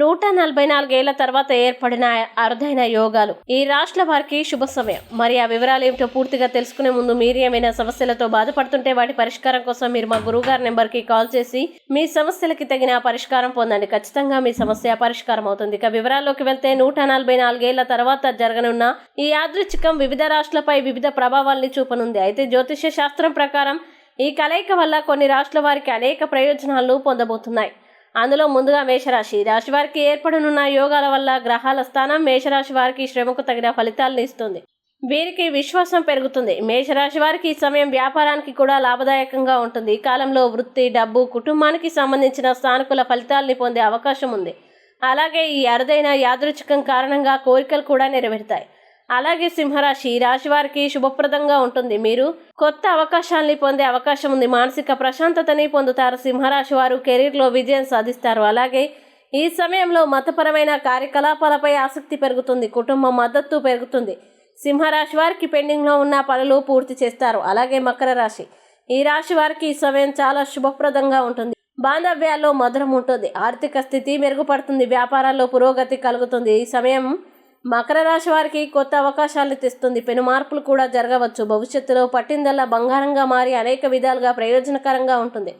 నూట నలభై నాలుగేళ్ళ తర్వాత ఏర్పడిన అరుదైన యోగాలు. ఈ రాష్ట్ర వారికి శుభ సమయం. మరి ఆ వివరాలు ఏమిటో పూర్తిగా తెలుసుకునే ముందు మీరు ఏమైనా సమస్యలతో బాధపడుతుంటే వాటి పరిష్కారం కోసం మీరు మా గురువుగారి నెంబర్కి కాల్ చేసి మీ సమస్యలకి తగిన పరిష్కారం పొందండి. ఖచ్చితంగా మీ సమస్య పరిష్కారం అవుతుంది. ఇక వివరాల్లోకి వెళ్తే నూట నలభై నాలుగేళ్ళ తర్వాత జరగనున్న ఈ యాదృచ్ఛికం వివిధ రాష్ట్రాలపై వివిధ ప్రభావాల్ని చూపనుంది. అయితే జ్యోతిష్య శాస్త్రం ప్రకారం ఈ కలయిక వల్ల కొన్ని రాష్ట్రాల వారికి అనేక ప్రయోజనాలు పొందబోతున్నాయి. అందులో ముందుగా మేషరాశి. రాశి వారికి ఏర్పడనున్న యోగాల వల్ల గ్రహాల స్థానం మేషరాశి వారికి శ్రమకు తగిన ఫలితాలను ఇస్తుంది. వీరికి విశ్వాసం పెరుగుతుంది. మేషరాశి వారికి ఈ సమయం వ్యాపారానికి కూడా లాభదాయకంగా ఉంటుంది. ఈ కాలంలో వృత్తి డబ్బు కుటుంబానికి సంబంధించిన సానుకూల ఫలితాల్ని పొందే అవకాశం ఉంది. అలాగే ఈ అరుదైన యాదృచ్ఛికం కారణంగా కోరికలు కూడా నెరవేరుతాయి. అలాగే సింహరాశి ఈ రాశి వారికి శుభప్రదంగా ఉంటుంది. మీరు కొత్త అవకాశాన్ని పొందే అవకాశం ఉంది. మానసిక ప్రశాంతతని పొందుతారు. సింహరాశి వారు కెరీర్లో విజయం సాధిస్తారు. అలాగే ఈ సమయంలో మతపరమైన కార్యకలాపాలపై ఆసక్తి పెరుగుతుంది. కుటుంబ మద్దతు పెరుగుతుంది. సింహరాశి వారికి పెండింగ్లో ఉన్న పనులు పూర్తి చేస్తారు. అలాగే మకర రాశి ఈ రాశి వారికి ఈ సమయం చాలా శుభప్రదంగా ఉంటుంది. బాంధవ్యాల్లో మధురం ఉంటుంది. ఆర్థిక స్థితి మెరుగుపడుతుంది. వ్యాపారాల్లో పురోగతి కలుగుతుంది. ఈ సమయం మకర రాశి వారికి కొత్త అవకాశాలు తెస్తుంది. పెను మార్పులు కూడా జరగవచ్చు. భవిష్యత్తులో పట్టిందల్లా బంగారంగా మారి అనేక విధాలుగా ప్రయోజనకరంగా ఉంటుంది.